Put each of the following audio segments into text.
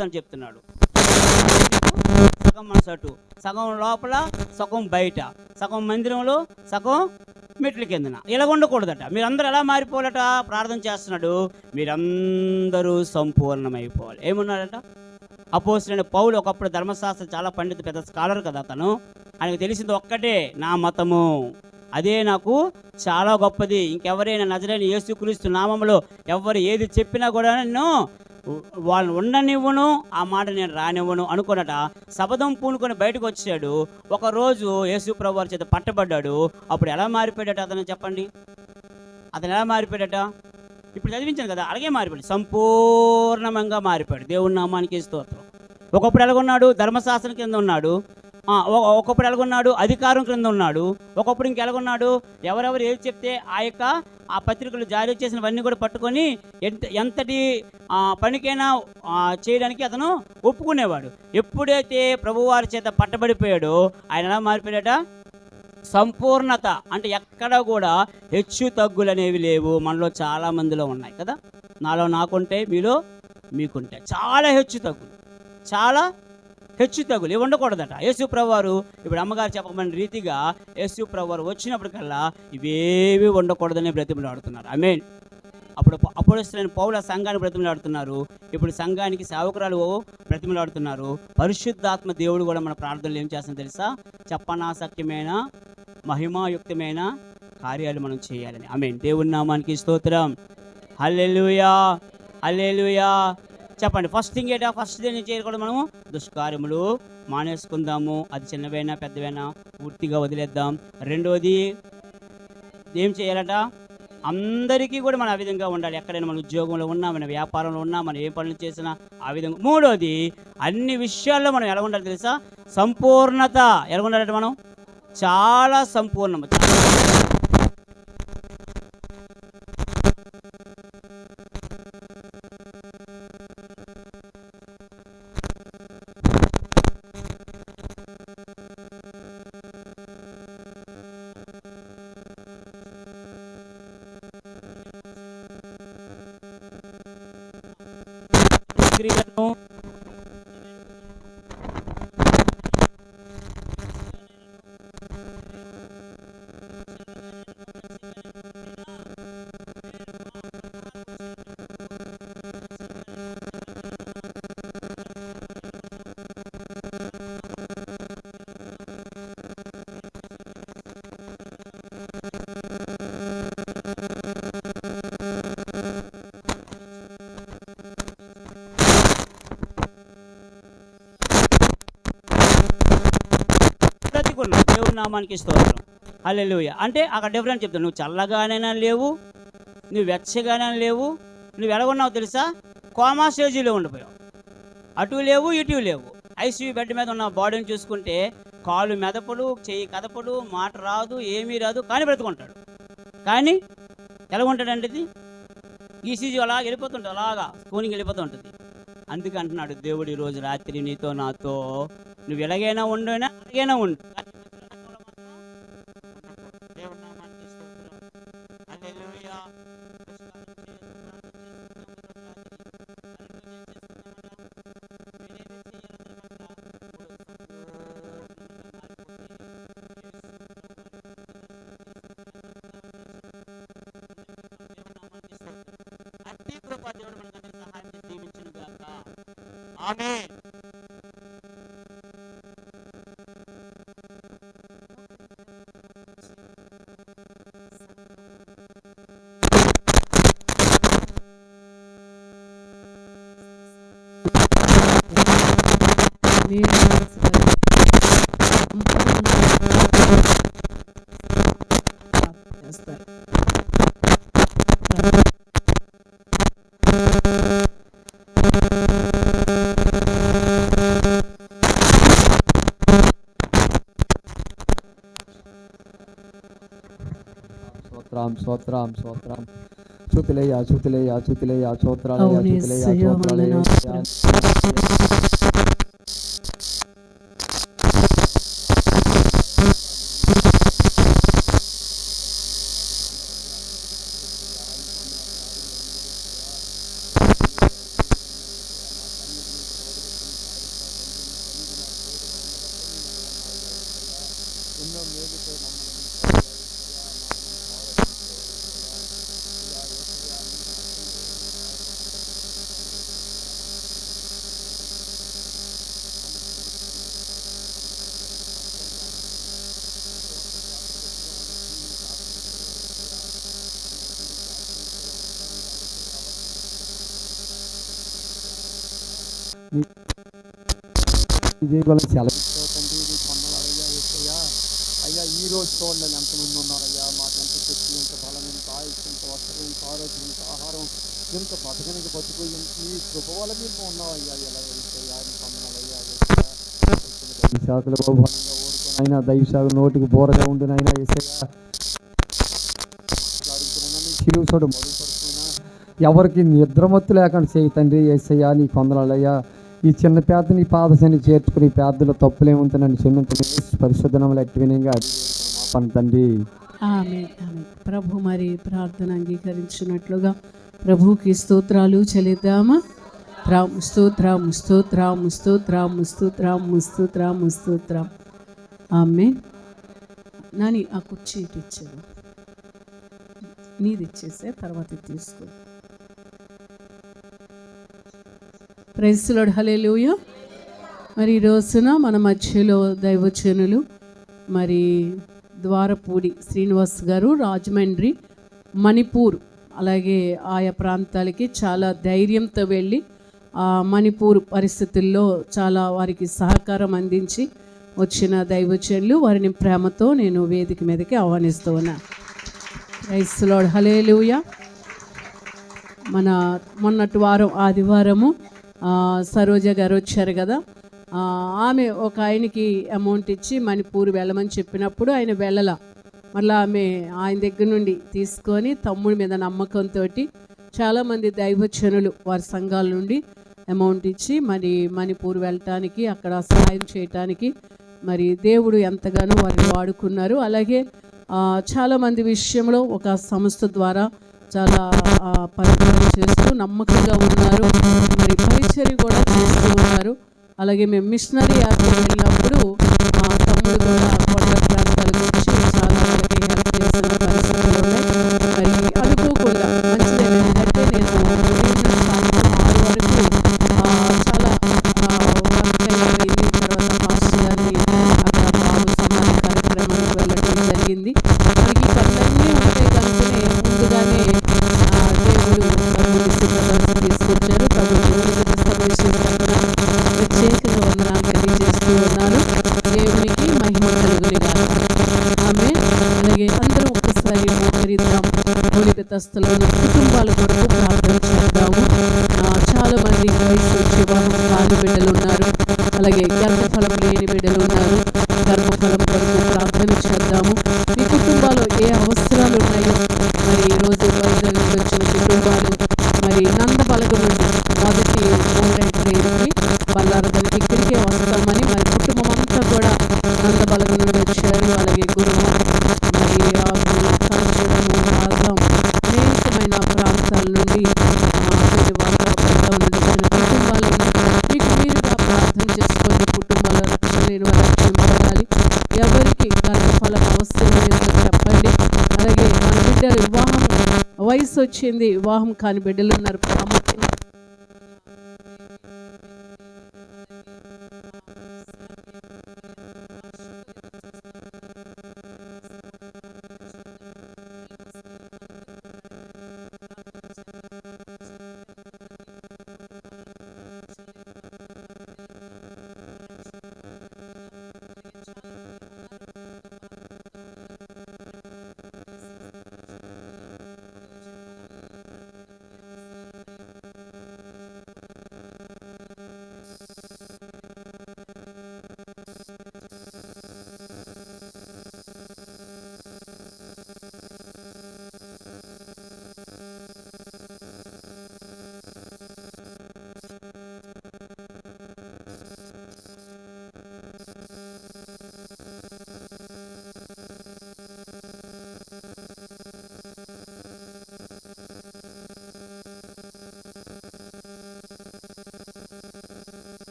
ఉండకూడదని చెప్తున్నాడు. సగం మనసు అటు సగం లోపల సగం బయట సగం మందిరంలో సగం మెట్ల కిందన. ఇలా ఉండకూడదట. మీరందరూ ఎలా మారిపోవాలట? ప్రార్థన చేస్తున్నాడు. మీరందరూ సంపూర్ణమైపోవాలి. ఏమన్నాడట? అపోసిన పౌలు ఒకప్పుడు ధర్మశాస్త్రం చాలా పండిత పెద్ద స్కాలర్ కదా అతను. ఆయనకు తెలిసింది ఒక్కటే నా మతము. అదే నాకు చాలా గొప్పది. ఇంకెవరైనా నజరైన యేసుక్రీస్తు నామంలో ఎవరు ఏది చెప్పినా కూడా నేను వాళ్ళని ఉండనివ్వను ఆ మాట నేను రానివ్వను అనుకున్నట శబదం పూనుకొని బయటకు వచ్చాడు. ఒకరోజు యేసు ప్రభు వారి చేత పట్టబడ్డాడు. అప్పుడు ఎలా మారిపోయాడట అతను చెప్పండి? అతను ఎలా మారిపోయాడట? ఇప్పుడు చదివించాను కదా అలాగే మారిపోయాడు. సంపూర్ణంగా మారిపోయాడు. దేవుని నామానికి స్తోత్రం. ఒకప్పుడు ఎలాగొన్నాడు? ధర్మశాస్త్రం కింద ఉన్నాడు. ఒకప్పుడు ఎలాగొన్నాడు? అధికారం క్రింద ఉన్నాడు. ఒకప్పుడు ఇంకెలాగొన్నాడు? ఎవరెవరు ఏది చెప్తే ఆ యొక్క ఆ పత్రికలు జారీ చేసినవన్నీ కూడా పట్టుకొని ఎంత ఎంతటి పనికైనా చేయడానికి అతను ఒప్పుకునేవాడు. ఎప్పుడైతే ప్రభువారి చేత పట్టబడిపోయాడో ఆయన ఎలా మారిపోయాడట? సంపూర్ణత. అంటే ఎక్కడ కూడా హెచ్చు తగ్గులు అనేవి లేవు. మనలో చాలా మందిలో ఉన్నాయి కదా? నాలో నాకుంటే మీలో మీకుంటే. చాలా హెచ్చు తగ్గులు. చాలా హెచ్చు తగులు ఇవి ఉండకూడదట. యేసు ఇప్పుడు అమ్మగారు చెప్పమని రీతిగా యేసు వచ్చినప్పటికల్లా ఇవేవి ఉండకూడదని బ్రతిమలాడుతున్నారు ఐ మీన్ అప్పుడు అప్పుడు పౌల సంఘాన్ని బ్రతిమలాడుతున్నారు ఇప్పుడు సంఘానికి సేవకురాలు బ్రతిమలాడుతున్నారు పరిశుద్ధాత్మ దేవుడు కూడా మన ప్రార్థనలు ఏం చేస్తాం తెలుసా? చెప్పనాసక్యమైన మహిమాయుక్తమైన కార్యాలు మనం చేయాలని. ఆమె దేవుని నామానికి స్తోత్రం. హల్లెలుయా! హల్లెలుయా! చెప్పండి. ఫస్ట్ థింగ్ ఏటా? ఫస్ట్ థింగ్ చేయకూడదు మనము? దుష్కార్యములు మానేసుకుందాము. అది చిన్నవైనా పెద్దవైనా పూర్తిగా వదిలేద్దాం. రెండోది ఏం చేయాలట? అందరికీ కూడా మనం ఆ విధంగా ఉండాలి. ఎక్కడైనా మన ఉద్యోగంలో ఉన్నా మన వ్యాపారంలో ఉన్నా మనం ఏ పనులు చేసినా ఆ విధంగా. మూడోది అన్ని విషయాల్లో మనం ఎలా ఉండాలి తెలుసా? సంపూర్ణత. ఎలా ఉండాలంటే మనం? చాలా సంపూర్ణం. బ్రతికున్నావు నామానికి స్తోత్రం. అల్లెలుయ అంటే అక్కడ డిఫరెంట్ చెప్తాను నువ్వు చల్లగానైనా లేవు నువ్వు వెచ్చగానే లేవు నువ్వు ఎలాగున్నావు తెలుసా? కోమా స్టేజీలో ఉండిపోయావు. అటు లేవు ఇటు లేవు. ఐసీయూ బెడ్ మీద ఉన్న బాడీని చూసుకుంటే కాలు మెదపడు చెయ్యి కదపడు మాట రాదు ఏమీ రాదు కానీ బ్రతుకుంటాడు. కానీ ఎలా ఇది? ఈసీజీ అలాగ వెళ్ళిపోతుంటుంది అలాగా స్కూనింగ్ వెళ్ళిపోతూ ఉంటుంది. అందుకే అంటున్నాడు దేవుడు ఈరోజు రోజు రాత్రి నీతో నాతో. నువ్వు ఎలాగైనా ఉండైనా అలాగైనా ఉండు. కృప దేవుడు మనకందరికీ సహాయం చేసి దీవించును స్తోత్రం స్తోత్రం స్తోత్రం చుతులేయ చుతులేయ చుతులేయ స్తోత్రాలయ అవును, చుతులేయ యేసయ్య, స్తోత్రాలయ కొందనాలయ్యా యేసయ్యా అయ్యా ఈ రోజు చూడండి ఎంతమంది ఉన్నారయ్యా. మాకు ఎంత శక్తి ఎంత బలం ఎంత ఆయుష్ ఎంత వస్త్రం ఎంత ఆరోగ్యం ఎంత ఆహారం ఎంత బతకనికి బతుకు నీ కృప వల్ల మేము ఉన్నామయ్యా ఎలా యేసయ్యా నీ కొందనాలయ్యా యేసయ్యా దైవశాఖలు బహుమానంగా ఓడుకొని అయినా దైవశాఖ నోటికి బోరగా ఉండినైనా మరుగుపరుచుకున్నా ఎవరికి నిద్రమత్తు లేకుండా చేయి తండ్రి ఏసయ్యా నీ కొందనాలయ్యా ఈ చిన్న పేదని పాదశని చేర్చుకుని పేదలు పేదలో తప్పులేముంటే నన్ను క్షమించండి. పరిశుద్ధనములు ఎట్టి వినంగా పని తండ్రి. ఆమె ప్రభు మరి ప్రార్థన అంగీకరించినట్లుగా ప్రభుకి స్తోత్రాలు చెల్లిద్దామా? రామ్ స్తోత్రం స్తోత్రం స్తోత్రం స్తోత్రం స్తోత్రం స్తోత్రం. ఆమె నాని ఆ కుర్చీ ఇటు ఇచ్చాడు నీది ఇచ్చేసే తర్వాత తీసుకో. ప్రైస్లోడ్ హలేలుయ మరి ఈ రోజున మన మధ్యలో దైవచనులు మరి ద్వారపూడి శ్రీనివాస్ గారు రాజమండ్రి మణిపూర్ అలాగే ఆయా ప్రాంతాలకి చాలా ధైర్యంతో వెళ్ళి ఆ మణిపూర్ పరిస్థితుల్లో చాలా వారికి సహకారం అందించి వచ్చిన దైవచనులు వారిని ప్రేమతో నేను వేదిక మీదకి ఆహ్వానిస్తూ ఉన్నా. రైస్లోడ్ హలేలుయ మన మొన్నటి వారం ఆదివారము సరోజ గారు వచ్చారు కదా. ఆమె ఒక ఆయనకి అమౌంట్ ఇచ్చి మణిపూర్ వెళ్ళమని చెప్పినప్పుడు ఆయన వెళ్ళల. మళ్ళీ ఆమె ఆయన దగ్గర నుండి తీసుకొని తమ్ముడి మీద నమ్మకంతో చాలామంది దైవజనులు వారి సంఘాల నుండి అమౌంట్ ఇచ్చి మరి మణిపూర్ వెళ్ళటానికి అక్కడ సహాయం చేయటానికి మరి దేవుడు ఎంతగానో వారిని వాడుకున్నారు. అలాగే చాలామంది విషయంలో ఒక సంస్థ ద్వారా చాలా ఆ, పరిపాలన చేస్తూ నమ్మకంగా ఉన్నారు. మరి పరిచర్య కూడా చేస్తూ ఉన్నారు. అలాగే మేము మిషనరీ యాత్ర వెళ్ళినప్పుడు మా తమ్ముడు కూడా మూలికతస్తులో వయసు వచ్చింది. వివాహం కాని బిడ్డలు ఉన్నారు. ప్రాముఖ్యం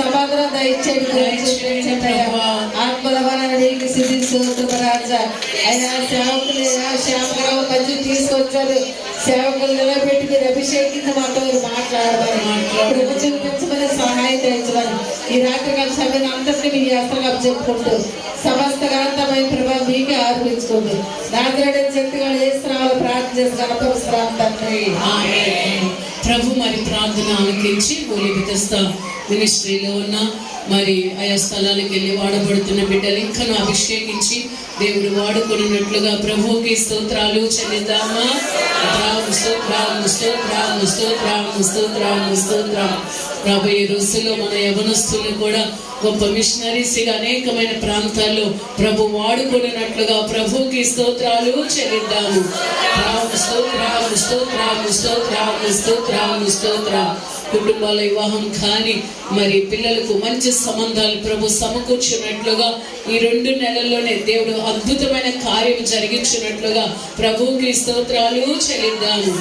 సమాధానం దయచేయండి గురించి ఆత్మల నీకు సిద్ధి రాజా. అయినా సేవకులు శ్యామరావు మంచి తీసుకొచ్చారు. సేవకులు నిలబెట్టి మీరు అభిషేకించి మాతో మాట్లాడమని కృప చూపించమని సహాయం తెచ్చమని ఈ రాత్రికాల సమయం అందరినీ మీ అసలుగా చెప్పుకుంటూ సమస్త గ్రంథమైన ప్రభావ మీకే ఆరోపించుకుంటూ నాదిరడే శక్తిగా చేస్తున్నామని ప్రార్థన చేసి గణపరుస్తున్నాం తండ్రి. ప్రభు మరి ప్రార్థన ఆలకించి హోలీ మినిస్ట్రీలో ఉన్న మరి ఆయా స్థలాలకు వెళ్ళి వాడబడుతున్న బిడ్డలు ఇంకా అభిషేకించి దేవుడు వాడుకున్నట్లుగా ప్రభువుకి స్తోత్రాలు చెల్లిద్దామా? రాము స్తోత్రాము స్తోత్రాము స్తోత్రాము స్తోత్రాము స్తోత్రాము రాబోయే రోజుల్లో మన యవనస్తులు కూడా గొప్ప మిషనరీస్గా అనేకమైన ప్రాంతాల్లో ప్రభు వాడుకున్నట్లుగా ప్రభుకి స్తోత్రాలు చెల్లిద్దాము. రాము స్తోత్రాము స్తోత్రాము స్తోత్రాము స్తోత్రాము స్తోత్రాము కుటుంబాల వివాహం కానీ మరి పిల్లలకు మంచి సంబంధాలు ప్రభు సమకూర్చున్నట్లుగా ఈ రెండు నెలల్లోనే దేవుడు అద్భుతమైన కార్యం జరిగించినట్లుగా ప్రభుకి స్తోత్రాలు చెల్లిద్దాము.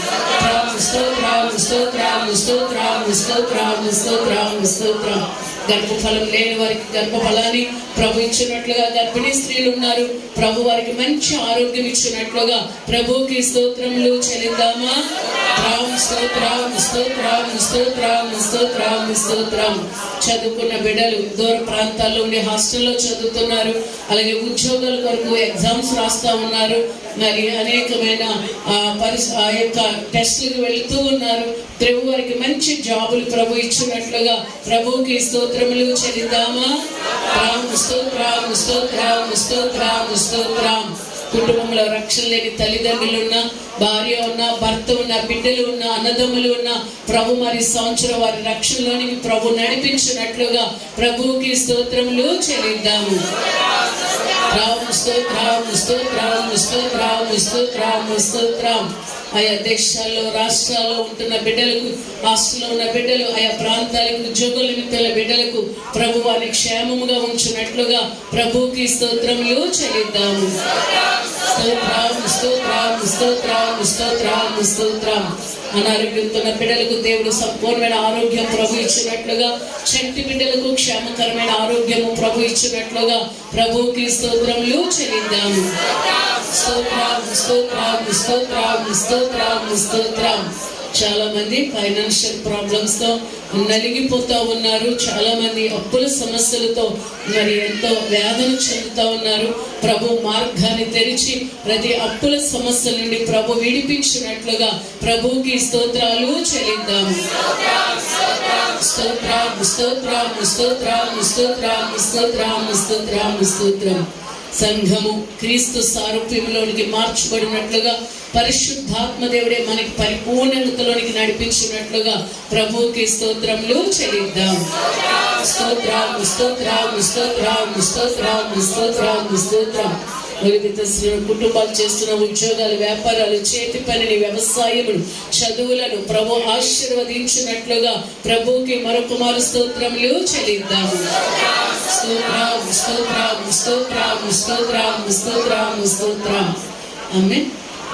స్తోత్రాము స్తోత్రాము స్తోత్రాము స్తోత్రాము స్తోత్రాము స్తోత్రాము స్తోత్రం. గర్భఫలం లేని వారికి గర్భఫలాన్ని ప్రభు ఇచ్చినట్లుగా గర్భిణీ స్త్రీలు ఉన్నారు. ప్రభు వారికి మంచి ఆరోగ్యం ఇచ్చినట్లుగా ప్రభుకి స్తోత్రములు చెల్లిద్దామా? రామ్ స్తోత్రం స్తోత్రం స్తోత్రం స్తోత్రం స్తోత్రం. చదువుకున్న బిడ్డలు దూర ప్రాంతాల్లో ఉండే హాస్టల్లో చదువుతున్నారు. అలాగే ఉద్యోగాల కొరకు ఎగ్జామ్స్ రాస్తా ఉన్నారు. మరి అనేకమైన ఆ ఆ యొక్క టెస్టులకు వెళుతూ ఉన్నారు. ప్రభు వారికి మంచి జాబులు ప్రభు ఇచ్చినట్లుగా ప్రభుకి స్తోత్రములు చెల్లిద్దామా? రామ్ స్తోత్రం స్తోత్రం స్తోత్రం స్తోత్రం కుటుంబంలో రక్షణ లేని తల్లిదండ్రులు ఉన్న భార్య ఉన్న భర్త ఉన్న బిడ్డలు ఉన్న అన్నదమ్ములు ఉన్న ప్రభు మరి సంవత్సరం వారి రక్షణలోనికి ప్రభు నడిపించినట్లుగా ప్రభువుకి స్తోత్రములు చెల్లిద్దాము. రాము స్తోత్రాము స్తోత్రాము స్తోత్రాము స్తోత్రాము స్తోత్రాము ఆయా దేశాల్లో రాష్ట్రాల్లో ఉంటున్న బిడ్డలకు హాస్టల్లో ఉన్న బిడ్డలు ఆయా ప్రాంతాలకు ఉద్యోగుల నిమిత్తాల బిడ్డలకు ప్రభు వారిని క్షేమముగా ఉంచినట్లుగా ప్రభుకి స్తోత్రములు చెల్లిద్దాము స్తోత్రం స్తోత్రం స్తోత్రం స్తోత్రం స్తోత్రం. అనారోగ్యంతో ఉన్న బిడ్డలకు దేవుడు సంపూర్ణమైన ఆరోగ్యం ప్రభు ఇచ్చినట్లుగా చంటి బిడ్డలకు క్షేమకరమైన ఆరోగ్యము ప్రభు ఇచ్చినట్లుగా ప్రభుకి స్తోత్రములు చెల్లిద్దాము స్తోత్రం స్తోత్రం స్తోత్రం స్తోత్రం స్తోత్రం చాలా మంది ఫైనాన్షియల్ ప్రాబ్లమ్స్తో నలిగిపోతా ఉన్నారు. చాలా మంది అప్పుల సమస్యలతో మరి ఎంతో వేదన చెందుతా ఉన్నారు. ప్రభు మార్గాన్ని తెరిచి ప్రతి అప్పుల సమస్య నుండి ప్రభు విడిపించినట్లుగా ప్రభుకి స్తోత్రాలు చెల్లిద్దాము స్తోత్రం స్తోత్రం స్తోత్రం స్తోత్రం స్తోత్రం స్తోత్రం స్తోత్రం సంఘము క్రీస్తు సారూప్యంలోనికి మార్చబడినట్లుగా పరిశుద్ధాత్మ దేవుడే మనకి పరిపూర్ణతలోనికి నడిపించినట్లుగా ప్రభుకి స్తోత్రములు చెల్లిద్దాం. స్తోత్రాము స్తోత్రాము స్తోత్రాము స్తోత్రాము స్తోత్రాము స్తోత్రం. స్తోత్రం వివిధ కుటుంబాలు చేస్తున్న ఉద్యోగాలు వ్యాపారాలు చేతి పనిని వ్యవసాయములు చదువులను ప్రభు ఆశీర్వదించినట్లుగా ప్రభుకి మరొక మారు స్తోత్రములు చెల్లిద్దాము స్తోత్రాము స్తోత్రాము స్తోత్రాము స్తోత్రాము స్తోత్రాము స్తోత్రం. ఆమె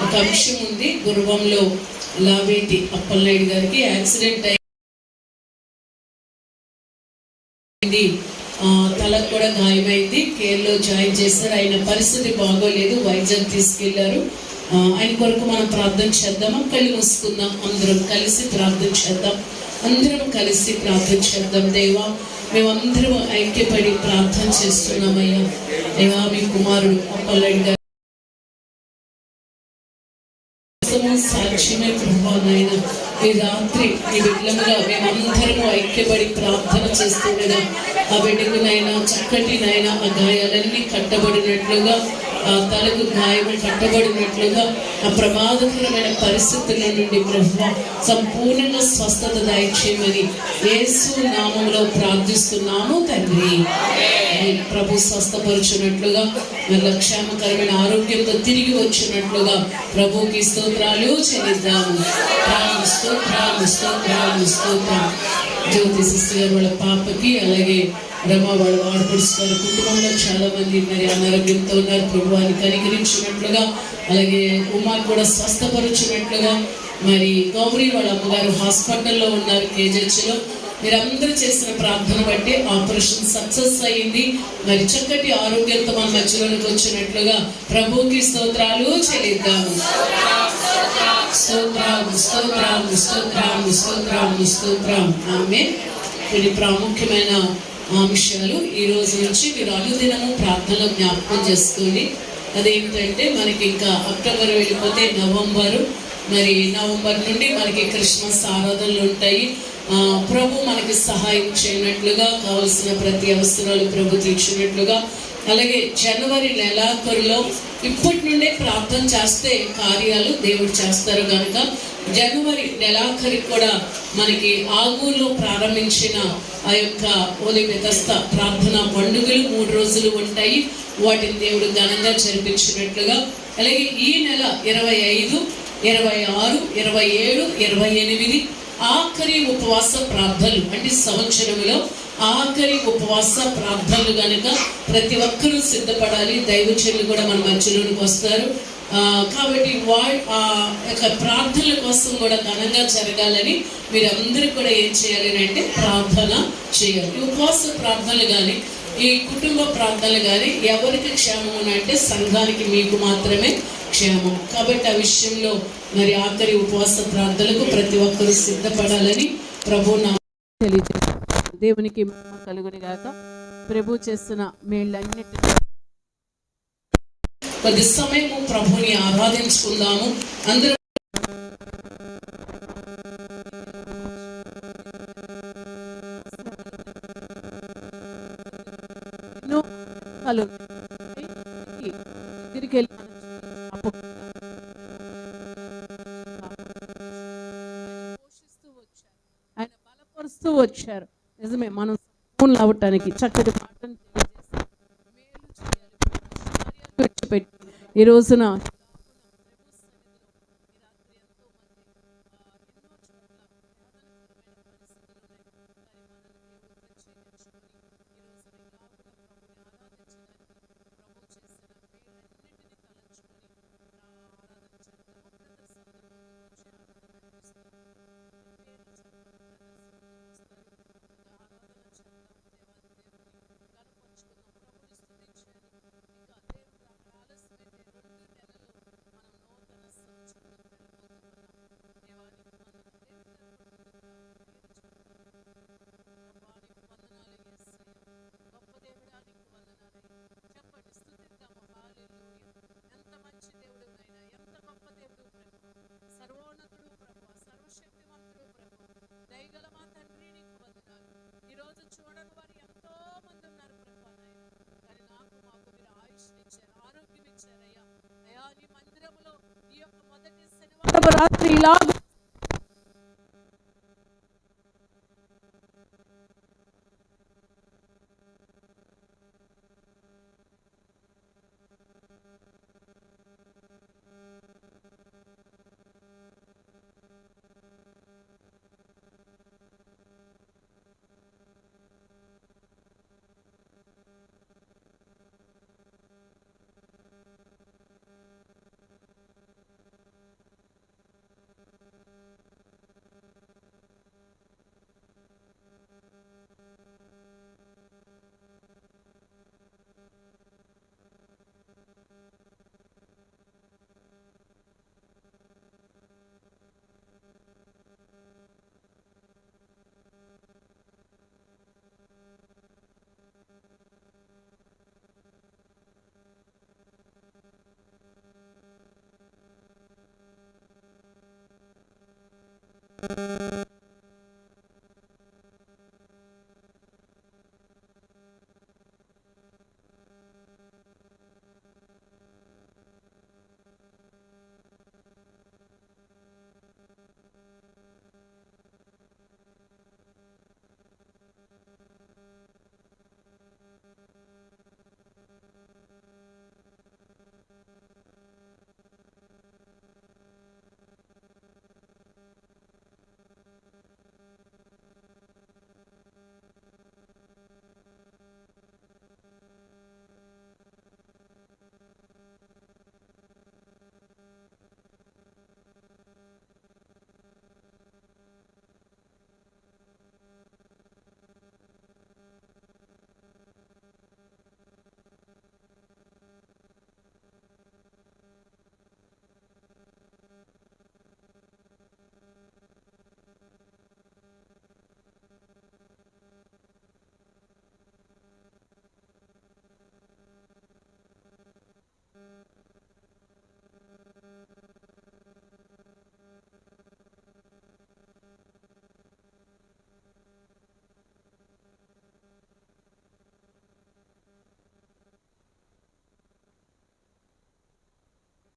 ఒక అంశం ఉంది గుర్వంలో లావేటి అప్పలనాయుడు గారికి యాక్సిడెంట్ అయింది తలకు కూడా గాయమైంది. కేర్లో జాయిన్ చేశారు. ఆయన పరిస్థితి బాగోలేదు. వైజాగ్ తీసుకెళ్ళారు. ఆయన కొరకు మనం ప్రార్థన చేద్దామా? కళ్ళు మూసుకుందాం. అందరం కలిసి ప్రార్థన చేద్దాం. అందరం కలిసి ప్రార్థన చేద్దాం. దేవా మేమందరం ఐక్యపడి ప్రార్థన చేస్తున్నామయ్యా. దేవా మీ కుమారుడు అప్పలడి గారు. సాక్ష్యమే ప్రభా ఈ రాత్రి ఈ బిడ్డలుగా మేమందరము ఐక్యపడి ప్రార్థన చేస్తుండగా ఆ బిడ్డకు నాయన చక్కటి ఆ గాయాలన్నీ కట్టబడినట్లుగా తలకు గాయము కట్టబడినట్లుగా ఆ ప్రమాదకరమైన పరిస్థితుల నుండి ప్రభు సంపూర్ణంగా స్వస్థత దయచేయమని యేసు నామంలో ప్రార్థిస్తున్నాము తండ్రి. ప్రభు స్వస్థపరుచున్నట్లుగా మళ్ళీ క్షేమకరమైన ఆరోగ్యంతో తిరిగి వచ్చినట్లుగా ప్రభుకి స్తోత్రాలు చెల్లిద్దాము. రాము స్తోత్రాలు స్తోత్రాలు స్తోత్రం. జ్యోతి వాళ్ళ పాపకి అలాగే ప్రభా వాళ్ళు ఆడపడుచున్నారు కుటుంబంలో చాలా మంది మరి అనారోగ్యంతో ఉన్నారు. ప్రభువాన్ని కనికరించినట్లుగా అలాగే ఉమా కూడా స్వస్థపరిచినట్లుగా మరి గౌరీ వాళ్ళ అమ్మగారు హాస్పిటల్లో ఉన్నారు కేజెచ్లో మీరందరూ చేసిన ప్రార్థన బట్టి ఆపరేషన్ సక్సెస్ అయ్యింది. మరి చక్కటి ఆరోగ్యంతో మన మధ్యలోనికి వచ్చినట్లుగా ప్రభుకి స్తోత్రాలు చెల్లిద్దాము స్తోత్రం స్తోత్రం స్తోత్రం స్తోత్రం స్తోత్రం ఆమె ఇది ప్రాముఖ్యమైన అంశాలు ఈ రోజు నుంచి మీరు అనుదినము ప్రార్థనలో జ్ఞాపకం చేసుకోండి. అదేమిటంటే మనకి ఇంకా అక్టోబర్ వెళ్ళిపోతే నవంబరు. మరి నవంబర్ నుండి మనకి క్రిస్మస్ ఆరాధనలు ఉంటాయి. ప్రభు మనకి సహాయం చేయనట్లుగా కావలసిన ప్రతి అవసరాలు ప్రభు తీర్చినట్లుగా. అలాగే జనవరి నెలాఖరులో ఇప్పటి నుండే ప్రార్థన చేస్తే కార్యాలు దేవుడు చేస్తారు కనుక జనవరి నెలాఖరికి కూడా మనకి ఆగూరులో ప్రారంభించిన ఆ యొక్క ఓలి వ్యతస్థ ప్రార్థన పండుగలు మూడు రోజులు ఉంటాయి. వాటిని దేవుడు ఘనంగా జరిపించినట్లుగా. అలాగే ఈ నెల ఇరవై ఐదు ఇరవై ఆరు ఇరవై ఏడు ఇరవై ఎనిమిది ఆఖరి ఉపవాస ప్రార్థనలు. అంటే సంవత్సరంలో ఆఖరి ఉపవాస ప్రార్థనలు కనుక ప్రతి ఒక్కరూ సిద్ధపడాలి. దైవచనులు కూడా మన మధ్యలోనికి వస్తారు. కాబట్టి వా ఆ యొక్క ప్రార్థనల కోసం కూడా ఘనంగా జరగాలని మీరందరూ కూడా ఏం చేయాలి అంటే ప్రార్థన చేయాలి. ఉపవాస ప్రార్థనలు కానీ ఈ కుటుంబ ప్రార్థనలు కానీ ఎవరికి క్షేమం అని అంటే సంఘానికి మీకు మాత్రమే క్షేమం. కాబట్టి ఆ విషయంలో మరి ఆఖరి ఉపవాస ప్రార్థనలకు ప్రతి ఒక్కరూ సిద్ధపడాలని ప్రభు నా తెలియజేస్తాను దేవునికి కలుగునిగాక ప్రభు చేస్తున్న మేళ్ళన్నిటిని కొద్ది సమయము ప్రభుని ఆరాధించుకుందాము. అందరూ ఎన్నో తిరిగి వెళ్ళి ఆయన బలపరుస్తూ వచ్చారు. నిజమే మనం సంపూర్ణ అవ్వటానికి చక్కటి మాటను తెలియజేసి మేలు చేయాలి, కార్యాలు విడిచిపెట్టి ఈ రోజున రాత్రి ఇలా